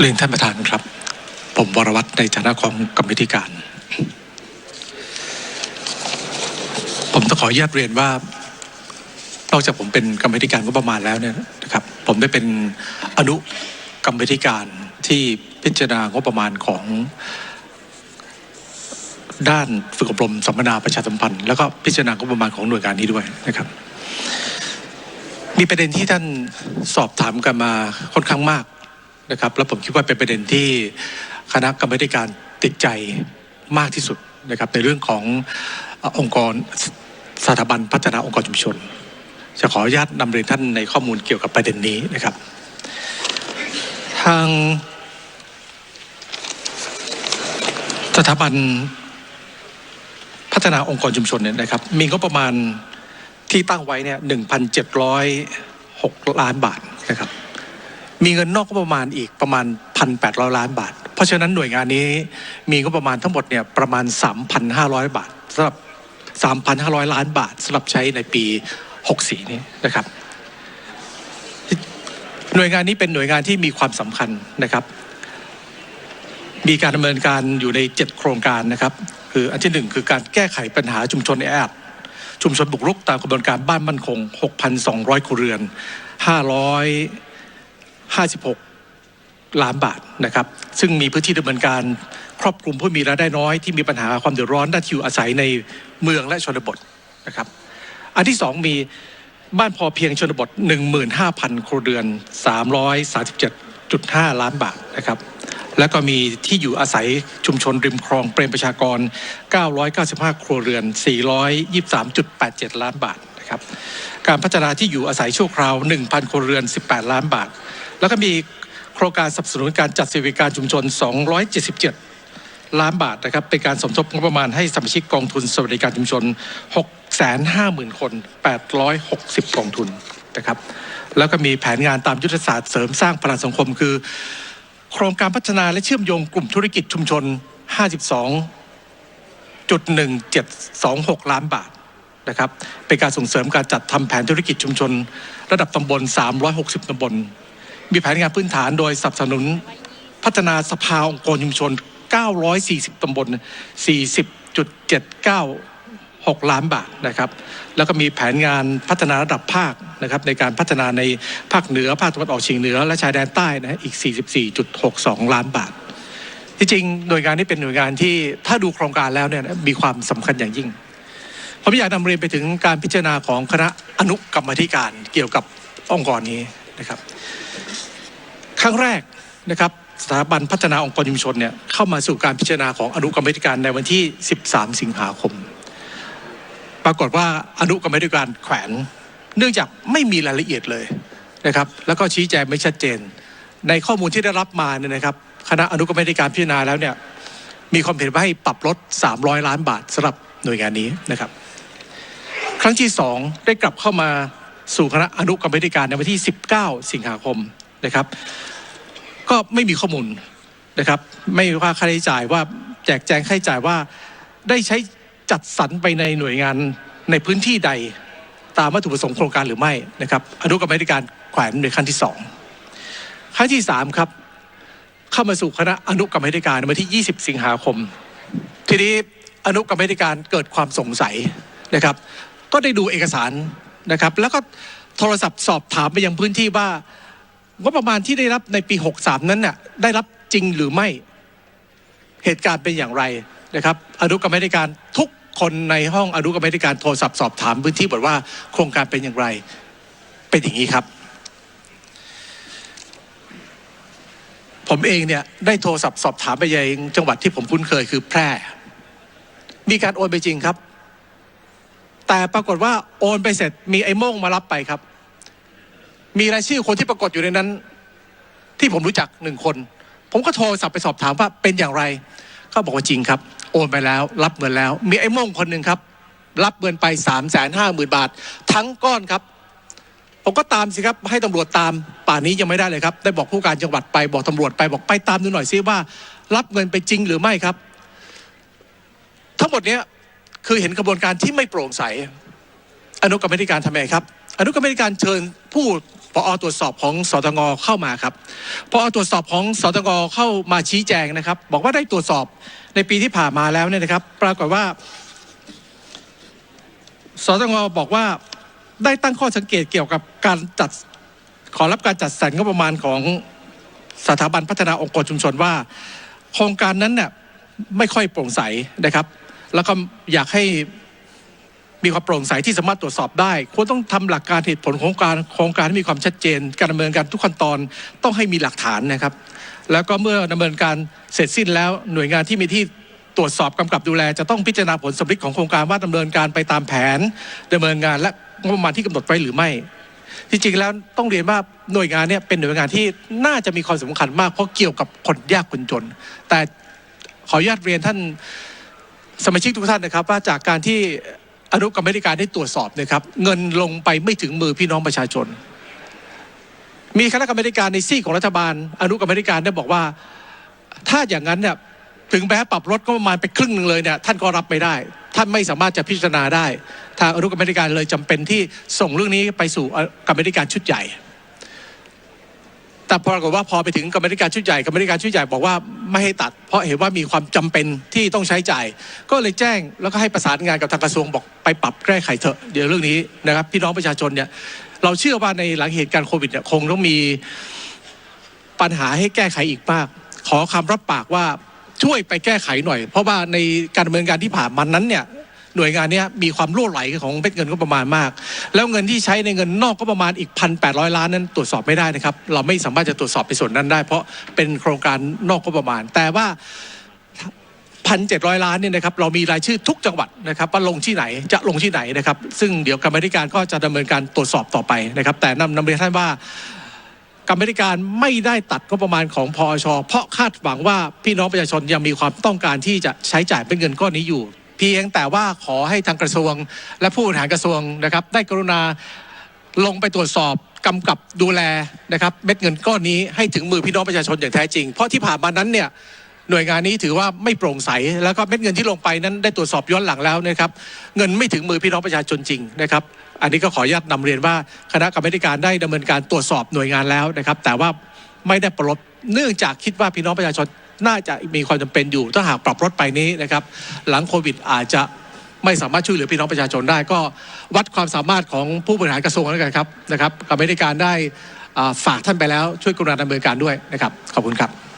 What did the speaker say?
เรียนท่านประธานครับ ผมวรวัตรในฐานะของกรรมธิการ ผมต้องขออนุญาตเรียนว่านอกจากผมเป็นกรรมธิการงบประมาณแล้วเนี่ยนะครับ ผมได้เป็นอนุกรรมธิการที่พิจารณางบประมาณของด้านฝึกอบรมสัมมนาประชาสัมพันธ์แล้วก็พิจารณางบประมาณของหน่วยงานนี้ด้วยนะครับ มีประเด็นที่ท่านสอบถามกันมาค่อนข้างมาก นะครับแล้วผมคิดว่าเป็นประเด็นที่คณะกรรมาธิการติดใจมากที่สุดนะครับในเรื่องขององค์กรสสถาบันพัฒนาองค์กรชุมชน จะขออนุญาตนำเรียนท่านในข้อมูลเกี่ยวกับประเด็นนี้นะครับ ทางสถาบันพัฒนาองค์กรชุมชนเนี่ยนะครับ มีงบประมาณที่ตั้งไว้เนี่ยหนึ่งพันเจ็ดร้อยหกล้านบาทนะครับ มีเงินนอกงบประมาณอีกประมาณพันแปดร้อยล้านบาท เพราะฉะนั้นหน่วยงานนี้มีงบประมาณทั้งหมดเนี่ยประมาณสามพันห้าร้อยบาทสำหรับสามพันห้าร้อยล้านบาทสำหรับใช้ในปีหกสี่นี้นะครับ หน่วยงานนี้เป็นหน่วยงานที่มีความสำคัญนะครับ มีการดำเนินการอยู่ใน 7 โครงการนะครับ คืออันที่หนึ่งคือการแก้ไขปัญหาชุมชนแออัดชุมชนบุกรุกตามกระบวนการบ้านมั่นคง 6,200 ครัวเรือน 56 ล้านบาทนะครับ ซึ่งมีพื้นที่ดำเนินการครอบคลุมผู้มีรายได้น้อยที่มีปัญหาความเดือดร้อนด้านที่อยู่อาศัยในเมืองและชนบทนะครับ อันที่สองมีบ้านพอเพียงชนบท 15,000 ครัวเรือน 337.5 ล้านบาทนะครับ แล้วก็มีที่อยู่อาศัยชุมชนริมคลองเปรมประชากร 995 ครัวเรือน 423.87 ล้านบาทนะครับ การพัฒนาที่อยู่อาศัยชั่วคราว 1,000 ครัวเรือน 18 ล้านบาท แล้วก็มีโครงการสนับสนุนการจัดสวัสดิการชุมชน 277 ล้านบาทนะครับเป็นการสมทบงบประมาณให้สมาชิกกองทุนสวัสดิการชุมชน 650,000 คน 860 กองทุนนะครับแล้วก็มีแผนงานตามยุทธศาสตร์เสริมสร้างพลังสังคมคือ โครงการพัฒนาและเชื่อมโยงกลุ่มธุรกิจชุมชน 52.1726 ล้านบาทนะครับเป็นการส่งเสริมการจัดทำแผนธุรกิจชุมชน ระดับตำบล 360ตำบล มีแผนงานพื้นฐานโดยสนับสนุนพัฒนาสภาองค์กรชุมชน 940 ตำบล 40.796 ล้านบาทนะครับ แล้วก็มีแผนงานพัฒนาระดับภาคนะครับในการพัฒนาในภาคเหนือ ภาคตะวันออกเฉียงเหนือ และชายแดนใต้นะฮะอีก 44.62 ล้านบาท ที่จริงหน่วยงานนี้เป็นหน่วยงานที่ถ้าดูโครงการแล้วเนี่ยมีความสำคัญอย่างยิ่ง ผมอยากนำเรียนไปถึงการพิจารณาของคณะอนุกรรมธิการเกี่ยวกับองค์กรนี้นะครับ ครั้งแรกนะครับสถาบันพัฒนาองค์กรชุมชนเนี่ยเข้ามาสู่การพิจารณาของอนุกรรมธิการในวันที่ 13 สิงหาคม ปรากฏว่าอนุกรรมธิการแขวนเนื่องจากไม่มีรายละเอียดเลยนะครับ แล้วก็ชี้แจงไม่ชัดเจน ในข้อมูลที่ได้รับมาเนี่ยนะครับคณะอนุกรรมธิการพิจารณาแล้วเนี่ยมีความเห็นว่าให้ปรับลด 300 ล้านบาทสำหรับหน่วยงานนี้นะครับ ครั้งที่สองได้กลับเข้ามาสู่คณะอนุกรรมธิการในวันที่ 19 สิงหาคมนะครับ ก็ไม่มีข้อมูลนะครับ ไม่ว่าค่าใช้จ่ายว่าแจกแจงค่าใช้จ่ายว่าได้ใช้จัดสรรไปในหน่วยงานในพื้นที่ใดตามวัตถุประสงค์โครงการหรือไม่นะครับอนุกรรมธิการแขวนในขั้นที่สองครั้งที่สามครับ เข้ามาสู่คณะอนุกรรมธิการวันที่ 20 สิงหาคม ทีนี้อนุกรรมธิการเกิดความสงสัยนะครับ ก็ได้ดูเอกสารนะครับ แล้วก็โทรศัพท์สอบถามไปยังพื้นที่ว่า งบประมาณที่ได้รับในปี 63 นั้นน่ะได้รับจริงหรือไม่เหตุการณ์เป็นอย่างไรนะครับอนุกรรมธิการทุกคนในห้องอนุกรรมธิการโทรศัพท์สอบถามพื้นที่บอกว่าโครงการเป็นอย่างไรเป็นอย่างนี้ครับ ผมเองเนี่ยได้โทรศัพท์สอบถามไปยังจังหวัดที่ผมคุ้นเคยคือแพร่ มีการโอนไปจริงครับ แต่ปรากฏว่าโอนไปเสร็จมีไอ้โม่งมารับไปครับ มีรายชื่อคนที่ปรากฏอยู่ในนั้น ที่ผมรู้จักหนึ่งคน ผมก็โทรศัพท์ไปสอบถามว่าเป็นอย่างไรเขาบอกว่าจริงครับ โอนไปแล้ว รับเงินแล้ว มีไอ้ม่งคนหนึ่งครับ รับเงินไปสามแสนห้าหมื่นบาท ทั้งก้อนครับผมก็ตามสิครับให้ตำรวจตามป่านนี้ยังไม่ได้เลยครับ ได้บอกผู้การจังหวัดไปบอกตำรวจไปบอกไปตามดูหน่อยซิว่า รับเงินไปจริงหรือไม่ครับ ทั้งหมดเนี้ยคือเห็นกระบวนการที่ไม่โปร่งใส อนุกรรมธิการทำไงครับ อนุกรรมธิการเชิญผู้ พอตรวจสอบของสตงเข้ามาครับพอตรวจสอบของสตงเข้ามาชี้แจงนะครับ บอกว่าได้ตรวจสอบในปีที่ผ่านมาแล้วเนี่ยนะครับ ปรากฏว่าสตงบอกว่าได้ตั้งข้อสังเกตเกี่ยวกับการจัดขอรับการจัดสรรงบประมาณของสถาบันพัฒนาองค์กรชุมชนว่า โครงการนั้นเนี่ยไม่ค่อยโปร่งใสนะครับ แล้วก็อยากให้ มีความโปร่งใสที่สามารถตรวจสอบได้ ควรต้องทำหลักการเหตุผลของการโครงการให้มีความชัดเจน การดำเนินการทุกขั้นตอนต้องให้มีหลักฐานนะครับ แล้วก็เมื่อดำเนินการเสร็จสิ้นแล้วหน่วยงานที่มีที่ตรวจสอบกำกับดูแล จะต้องพิจารณาผลสำลิดของโครงการว่าดำเนินการไปตามแผนดำเนินงานและงบประมาณที่กำหนดไว้หรือไม่ที่จริงแล้วต้องเรียนว่าหน่วยงานเนี่ยเป็นหน่วยงานที่น่าจะมีความสำคัญมากเพราะเกี่ยวกับคนยากคนจน แต่ขออนุญาตเรียนท่านสมาชิกทุกท่านนะครับ ว่าจากการที่ อนุกรรมธิการได้ตรวจสอบนะครับ เงินลงไปไม่ถึงมือพี่น้องประชาชน มีคณะกรรมการในซี่ของรัฐบาล อนุกรรมธิการได้บอกว่า ถ้าอย่างนั้นเนี่ยถึงแม้ปรับลดก็ประมาณไปครึ่งหนึ่งเลยเนี่ยท่านก็รับไม่ได้ ท่านไม่สามารถจะพิจารณาได้ ทางอนุกรรมธิการเลยจำเป็นที่ส่งเรื่องนี้ไปสู่กรรมธิการชุดใหญ่ แต่ปรากฏว่าพอไปถึงกรรมธิการชุดใหญ่กรรมธิการชุดใหญ่บอกว่าไม่ให้ตัด เพราะเห็นว่ามีความจำเป็นที่ต้องใช้จ่าย ก็เลยแจ้งแล้วก็ให้ประสานงานกับทางกระทรวงบอกไปปรับแก้ไขเถอะเดี๋ยวเรื่องนี้นะครับพี่น้องประชาชนเนี่ยเราเชื่อว่าในหลังเหตุการณ์โควิดเนี่ยคงต้องมีปัญหาให้แก้ไขอีกมาก ขอคำรับปากว่าช่วยไปแก้ไขหน่อย เพราะว่าในการดำเนินการที่ผ่านมานั้นเนี่ย หน่วยงานนี้มีความรั่วไหลของเม็ดเงินก็ประมาณมาก แล้วเงินที่ใช้ในเงินนอกก็ประมาณอีกพันแปดร้อยล้านนั้นตรวจสอบไม่ได้นะครับ เราไม่สามารถจะตรวจสอบในส่วนนั้นได้ เพราะเป็นโครงการนอกก็ประมาณ แต่ว่าพันเจ็ดร้อยล้านเนี่ยนะครับเรามีรายชื่อทุกจังหวัดนะครับว่าลงที่ไหนจะลงที่ไหนนะครับ ซึ่งเดี๋ยวกรรมธิการก็จะดำเนินการตรวจสอบต่อไปนะครับ แต่นำนำเรียนท่านว่ากรรมธิการไม่ได้ตัดงบประมาณของพอช เพราะคาดหวังว่าพี่น้องประชาชนยังมีความต้องการที่จะใช้จ่ายเป็นเงินก้อนนี้อยู่ เพียงแต่ว่าขอให้ทางกระทรวงและผู้บริหารกระทรวงนะครับได้กรุณาลงไปตรวจสอบกำกับดูแลนะครับเม็ดเงินก้อนนี้ให้ถึงมือพี่น้องประชาชนอย่างแท้จริง เพราะที่ผ่านมานั้นเนี่ยหน่วยงานนี้ถือว่าไม่โปร่งใส แล้วก็เม็ดเงินที่ลงไปนั้นได้ตรวจสอบย้อนหลังแล้วนะครับ เงินไม่ถึงมือพี่น้องประชาชนจริงนะครับ อันนี้ก็ขออนุญาตนำเรียนว่าคณะกรรมการได้ดำเนินการตรวจสอบหน่วยงานแล้วนะครับ แต่ว่าไม่ได้ปลดเนื่องจากคิดว่าพี่น้องประชาชน น่าจะมีความจำเป็นอยู่ ถ้าหากปรับลดไปนี้นะครับ หลังโควิดอาจจะไม่สามารถช่วยเหลือพี่น้องประชาชนได้ ก็วัดความสามารถของผู้บริหารกระทรวงแล้วกันครับนะครับกรรมธิการได้ฝากท่านไปแล้วช่วยกรุณาดำเนินการด้วยนะครับ ขอบคุณครับ